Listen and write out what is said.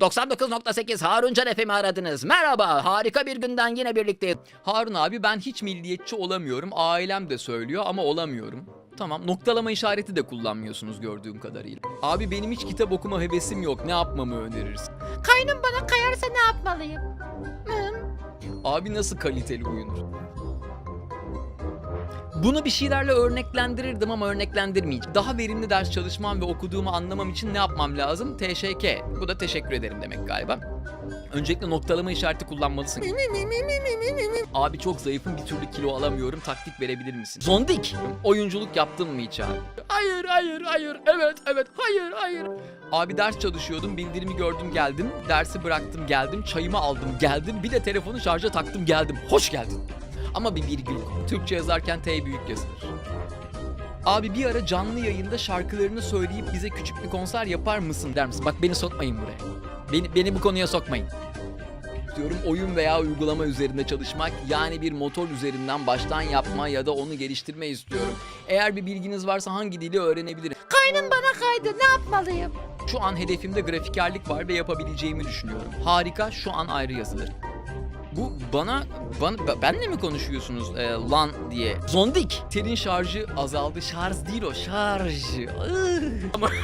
99.8 Harun Can FM'i aradınız. Merhaba, harika bir günden yine birlikteyiz. Harun abi ben hiç milliyetçi olamıyorum. Ailem de söylüyor ama olamıyorum. Tamam noktalama işareti de kullanmıyorsunuz gördüğüm kadarıyla. Abi benim hiç kitap okuma hevesim yok. Ne yapmamı önerirsin? Kaynım bana kayarsa ne yapmalıyım? Hmm. Abi nasıl kaliteli uyunur? Bunu bir şeylerle örneklendirirdim ama örneklendirmeyeceğim. Daha verimli ders çalışmam ve okuduğumu anlamam için ne yapmam lazım? TŞK. Bu da teşekkür ederim demek galiba. Öncelikle noktalama işareti kullanmalısın. Abi çok zayıfım bir türlü kilo alamıyorum. Taktik verebilir misin? Zondik. Oyunculuk yaptın mı hiç abi? Hayır, hayır, hayır. Evet, evet. Hayır, hayır. Abi ders çalışıyordum, bildirimi gördüm geldim. Dersi bıraktım geldim, çayımı aldım geldim. Bir de telefonu şarja taktım geldim. Hoş geldin. Ama bir virgül koy. Türkçe yazarken T büyük yazılır. Abi bir ara canlı yayında şarkılarını söyleyip bize küçük bir konser yapar mısın der misin? Bak beni sokmayın buraya. Beni, beni bu konuya sokmayın. Diyorum oyun veya uygulama üzerinde çalışmak yani bir motor üzerinden baştan yapma ya da onu geliştirme istiyorum. Eğer bir bilginiz varsa hangi dili öğrenebilirim? Kaynım bana kaydı ne yapmalıyım? Şu an hedefimde grafikerlik var ve yapabileceğimi düşünüyorum. Harika, şu an ayrı yazılır. Bu bana, bana benle mi konuşuyorsunuz e, lan diye? Zondik. Telin şarjı azaldı. Şarj değil o, şarj. Ama